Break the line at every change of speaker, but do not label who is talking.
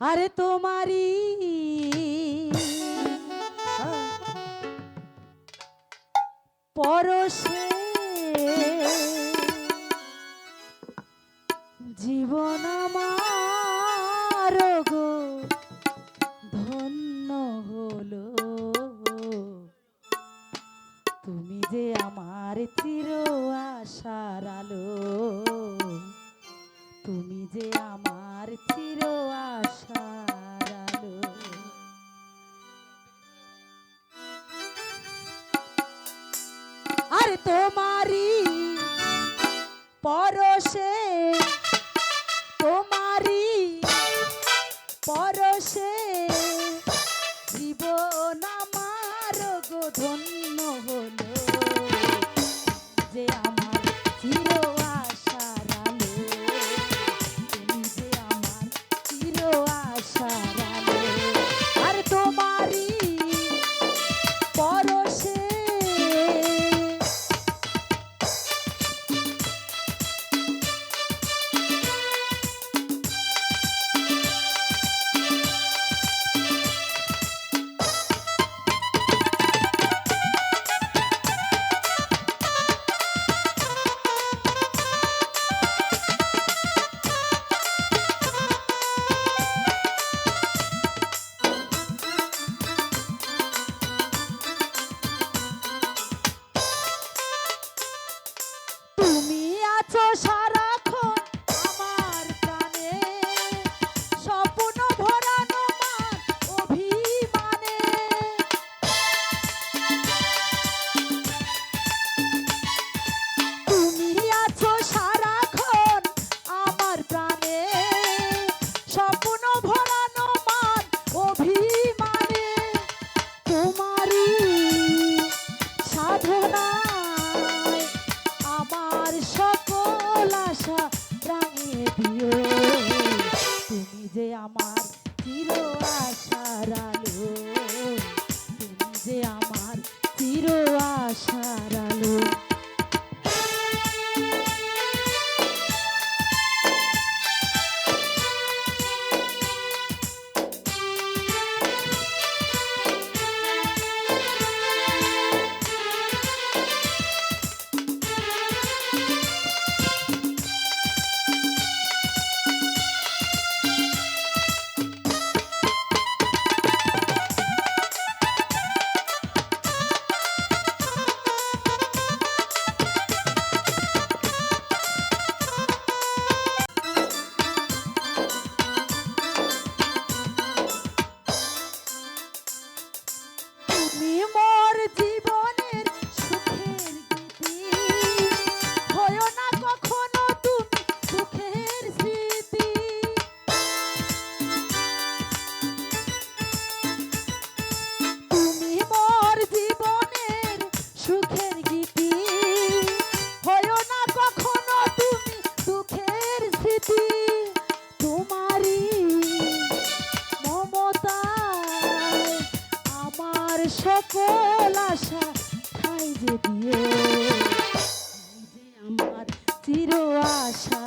আরে তোমারি পরশে জীবনা তোমারি পরশে তোমারি পরশে। জীবন আমার গো ধন্য হলো যে আমার সকল আশা খাই যে দিয়ে। আমার চির আশা।